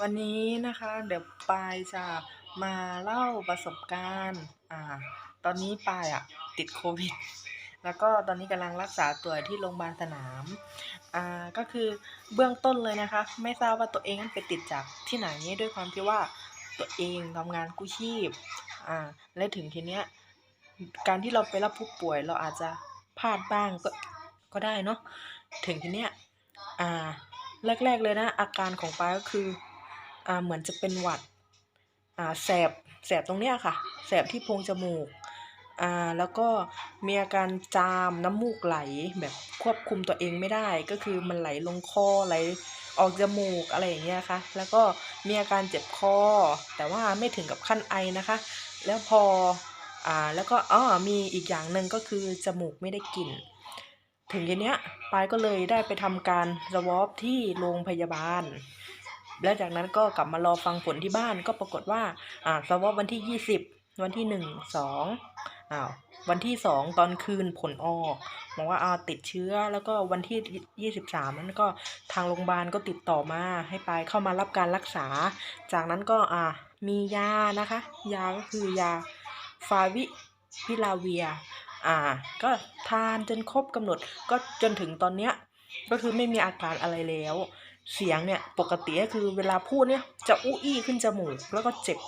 วันนี้นะคะเดี๋ยวปายจะมาเล่าประสบการณ์อ่าตอนนี้ปายอะติดโควิด แล้วก็ตอนนี้กำลังรักษาตัวที่โรงพยาบาลสนามอ่าก็คือเบื้องต้นเลยนะคะ ไม่ทราบว่าตัวเองนั้นไปติดจากที่ไหนด้วยความที่ว่าตัวเองทำงานกู้ชีพอ่าและถึงทีเนี้ยการที่เราไปรับผู้ป่วยเราอาจจะพลาดบ้างก็ก็ได้เนาะถึงทีเนี้ยอ่าแรกๆเลยนะอาการของปายก็คือ เหมือนจะเป็นหวัดอ่าแสบแสบตรงเนี้ยค่ะแสบที่โพรงจมูกอ่าแล้วก็มีอาการจามน้ำมูกไหลแบบควบคุมตัวเองไม่ได้ ก็คือมันไหลลงคอไหลออกจมูกอะไรอย่างเงี้ยค่ะ แล้วก็มีอาการเจ็บคอ แต่ว่าไม่ถึงกับขั้นไอนะคะ แล้วพออ่าแล้วก็อ๋อมีอีกอย่างหนึ่งก็คือจมูกไม่ได้กลิ่น ถึงทีเนี้ยปายก็เลยได้ไปทำการสวอปที่โรงพยาบาล แล้วจากนั้นก็กลับมารอฟังผลที่บ้านก็ปรากฏว่าอ่าสวอปวันที่ยี่สิบวันที่หนึ่งสองอ้าววันที่สองตอนคืนผลออกบอกว่าอ่าติดเชื้อแล้วก็วันที่ยี่สิบสามนั้นก็ทางโรงพยาบาลก็ติดต่อมาให้ไปเข้ามารับการรักษา จากนั้นก็อ่ามียานะคะ ยาก็คือยาฟาวิพิลาเวียอ่าก็ทานจนครบกำหนดก็จนถึงตอนเนี้ยก็คือไม่มีอาการอะไรแล้ว เสียงเนี่ยปกติก็คือเวลาพูดเนี่ยจะอู้อี้ขึ้นจมูก แล้วก็เจ็บ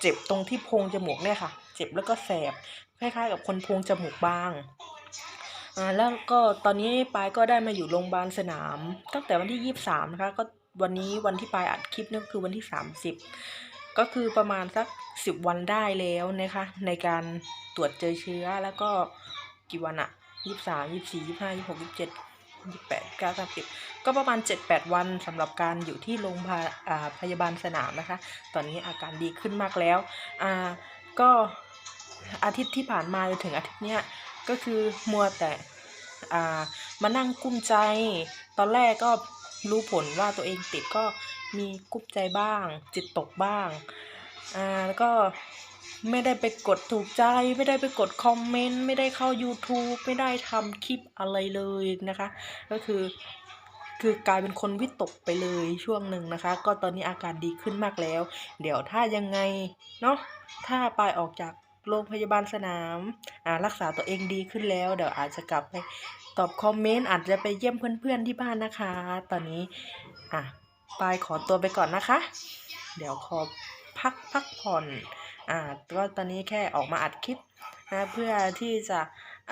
เจ็บตรงที่โพรงจมูกเนี่ยค่ะ เจ็บแล้วก็แสบคล้ายๆ กับคนโพรงจมูกบางอ่าแล้วก็ตอนนี้ปายก็ได้มาอยู่โรงพยาบาลสนาม ตั้งแต่วันที่ยี่สิบสามนะคะก็วันนี้วันที่ปายอัดคลิปนี่ก็คือวันที่สามสิบก็คือประมาณสักสิบวันได้แล้วนะคะในการตรวจเจอเชื้อแล้วก็กี่วันอะยี่สิบสามยี่สิบสี่ยี่สิบห้ายี่สิบหกยี่สิบเจ็ดยี่สิบแปดเก้าสามสิบ ก็ประมาณเจ็ดแปดวันสำหรับการอยู่ที่โรงพยาอ่าพยาบาลสนามนะคะ ตอนนี้อาการดีขึ้นมากแล้วก็อาทิตย์ที่ผ่านมาจนถึงอาทิตย์เนี้ยก็คือมัวแต่มานั่งกุ้มใจ ตอนแรกก็รู้ผลว่าตัวเองติดก็มีกุ้มใจบ้าง จิตตกบ้างอ่าแล้วก็ไม่ได้ไปกดถูกใจ ไม่ได้ไปกดคอมเมนต์ ไม่ได้เข้า YouTube ไม่ได้ทำคลิปอะไรเลยนะคะ ก็คือ คือกลายเป็นคนวิตกไปเลยช่วงหนึ่งนะคะ ก็ตอนนี้อาการดีขึ้นมากแล้ว เดี๋ยวถ้ายังไงเนาะถ้าไปออกจากโรงพยาบาลสนามอ่ารักษาตัวเองดีขึ้นแล้ว เดี๋ยวอาจจะกลับไปตอบคอมเมนต์อาจจะไปเยี่ยมเพื่อนๆที่บ้านนะคะ ตอนนี้อะปายขอตัวไปก่อนนะคะ เดี๋ยวขอพักพักผ่อนอ่าก็ตอนนี้แค่ออกมาอัดคลิปนะเพื่อที่จะ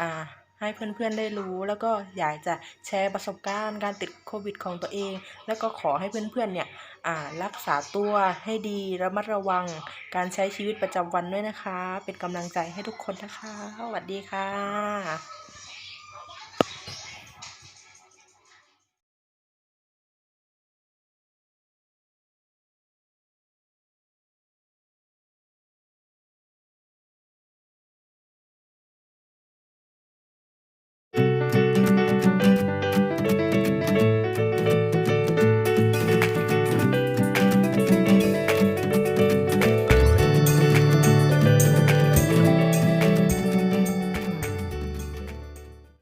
อ่า ให้เพื่อนๆได้รู้ แล้วก็อยากจะแชร์ประสบการณ์การติดโควิดของตัวเอง แล้วก็ขอให้เพื่อนๆเนี่ยอ่ารักษาตัวให้ดีระมัดระวัง การใช้ชีวิตประจำวันด้วยนะคะ เป็นกำลังใจให้ทุกคนนะคะสวัสดีค่ะ